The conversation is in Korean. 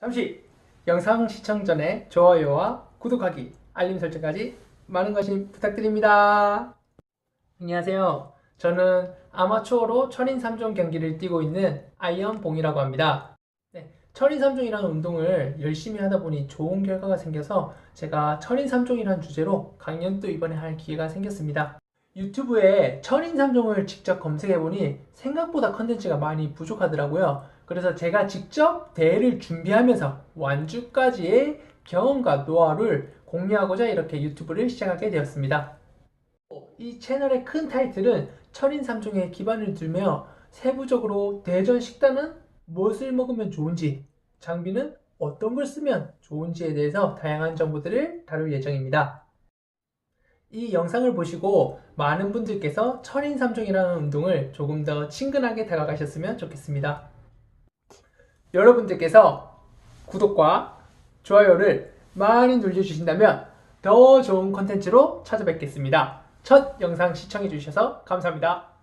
잠시 영상 시청 전에 좋아요와 구독하기, 알림 설정까지 많은 관심 부탁드립니다. 안녕하세요. 저는 아마추어로 철인 3종 경기를 뛰고 있는 아이언봉이라고 합니다. 네, 철인 3종이라는 운동을 열심히 하다 보니 좋은 결과가 생겨서 제가 철인 3종이라는 주제로 강연도 이번에 할 기회가 생겼습니다. 유튜브에 철인 3종을 직접 검색해보니 생각보다 컨텐츠가 많이 부족하더라고요. 그래서 제가 직접 대회를 준비하면서 완주까지의 경험과 노하우를 공유하고자 이렇게 유튜브를 시작하게 되었습니다. 이 채널의 큰 타이틀은 철인 3종에 기반을 두며 세부적으로 대전 식단은 무엇을 먹으면 좋은지, 장비는 어떤 걸 쓰면 좋은지에 대해서 다양한 정보들을 다룰 예정입니다. 이 영상을 보시고 많은 분들께서 철인 3종이라는 운동을 조금 더 친근하게 다가가셨으면 좋겠습니다. 여러분들께서 구독과 좋아요를 많이 눌러주신다면 더 좋은 컨텐츠로 찾아뵙겠습니다. 첫 영상 시청해주셔서 감사합니다.